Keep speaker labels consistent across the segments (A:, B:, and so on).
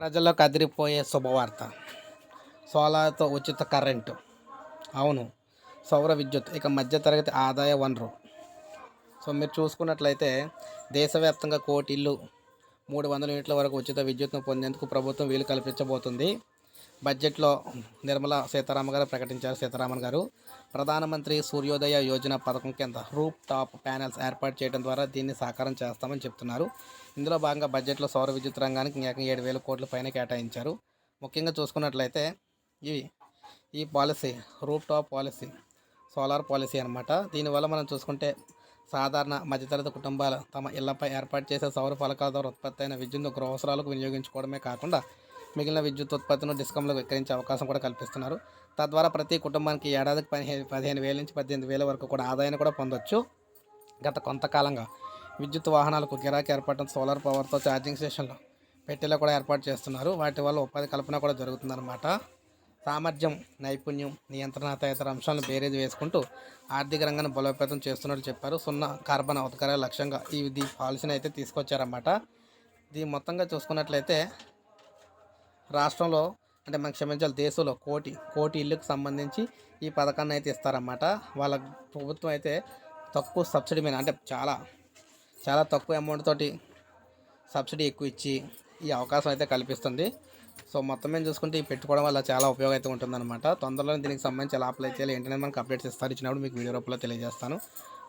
A: ప్రజల్లోకి అదిరిపోయే శుభవార్త. సోలార్తో ఉచిత కరెంటు. అవును సౌర విద్యుత్. ఇక మధ్యతరగతి ఆదాయ వనరు. సో మీరు చూసుకున్నట్లయితే దేశవ్యాప్తంగా కోటి ఇల్లు మూడు వందల యూనిట్ల వరకు ఉచిత విద్యుత్ను పొందేందుకు ప్రభుత్వం వీలు కల్పించబోతుంది. బడ్జెట్లో నిర్మలా సీతారామన్ గారు ప్రకటించారు సీతారామన్ గారు. ప్రధానమంత్రి సూర్యోదయ యోజన పథకం కింద రూప్ టాప్ ప్యానెల్స్ ఏర్పాటు చేయడం ద్వారా దీన్ని సాకారం చేస్తామని చెప్తున్నారు. ఇందులో భాగంగా బడ్జెట్లో సౌర విద్యుత్ రంగానికి ఏకంగా ఏడు వేల కోట్ల పైన కేటాయించారు. ముఖ్యంగా చూసుకున్నట్లయితే ఇవి ఈ policy rooftop policy solar policy అనమాట దీనివల్ల మనం చూసుకుంటే సాధారణ మధ్యతరగతి కుటుంబాలు తమ ఇళ్ళపై ఏర్పాటు చేసే సౌర ఫలకాల ద్వారా ఉత్పత్తి అయిన విద్యుత్ను గృహ అవసరాలకు వినియోగించుకోవడమే కాకుండా మిగిలిన విద్యుత్ ఉత్పత్తిను డిస్కంలకు విక్రయించే అవకాశం కూడా కల్పిస్తున్నారు. తద్వారా ప్రతి కుటుంబానికి ఏడాదికి పదిహేను పదిహేను వేల నుంచి పద్దెనిమిది వేల వరకు కూడా ఆదాయాన్ని కూడా పొందొచ్చు. గత కొంతకాలంగా విద్యుత్ వాహనాలకు గిరాకీ ఏర్పడటం సోలార్ పవర్తో ఛార్జింగ్ స్టేషన్లు పెట్టెలో కూడా ఏర్పాటు చేస్తున్నారు. వాటి వల్ల ఉపాధి కల్పన కూడా జరుగుతుందన్నమాట. సామర్థ్యం నైపుణ్యం నియంత్రణ తదితర అంశాలను బేరేజ్ వేసుకుంటూ ఆర్థిక రంగాన్ని బలోపేతం చేస్తున్నట్టు చెప్పారు. సున్నా కార్బన్ అవతకార లక్ష్యంగా ఈ ఈ పాలసీని అయితే తీసుకొచ్చారన్నమాట. దీని మొత్తంగా చూసుకున్నట్లయితే రాష్ట్రంలో అంటే మనకు క్షమించాలి దేశంలో కోటి కోటి ఇళ్ళకు సంబంధించి ఈ పథకాన్ని అయితే ఇస్తారన్నమాట. వాళ్ళ ప్రభుత్వం అయితే తక్కువ సబ్సిడీ మీద అంటే చాలా చాలా తక్కువ అమౌంట్ తోటి సబ్సిడీ ఎక్కువ ఇచ్చి ఈ అవకాశం అయితే కల్పిస్తుంది. సో మొత్తం మేము చూసుకుంటే ఈ పెట్టుకోవడం వల్ల చాలా ఉపయోగం అయితే ఉంటుందన్నమాట. తొందరలో దీనికి సంబంధించి ఎలా అప్లై చేయాలి ఏంటనేది మనకు అప్డేట్స్ ఇస్తారు. ఇచ్చినప్పుడు మీకు వీడియో రూపంలో తెలియజేస్తాను.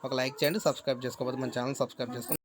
A: ఒక లైక్ చేయండి సబ్స్క్రైబ్ చేసుకోకపోతే మన ఛానల్ సబ్స్క్రైబ్ చేసుకోండి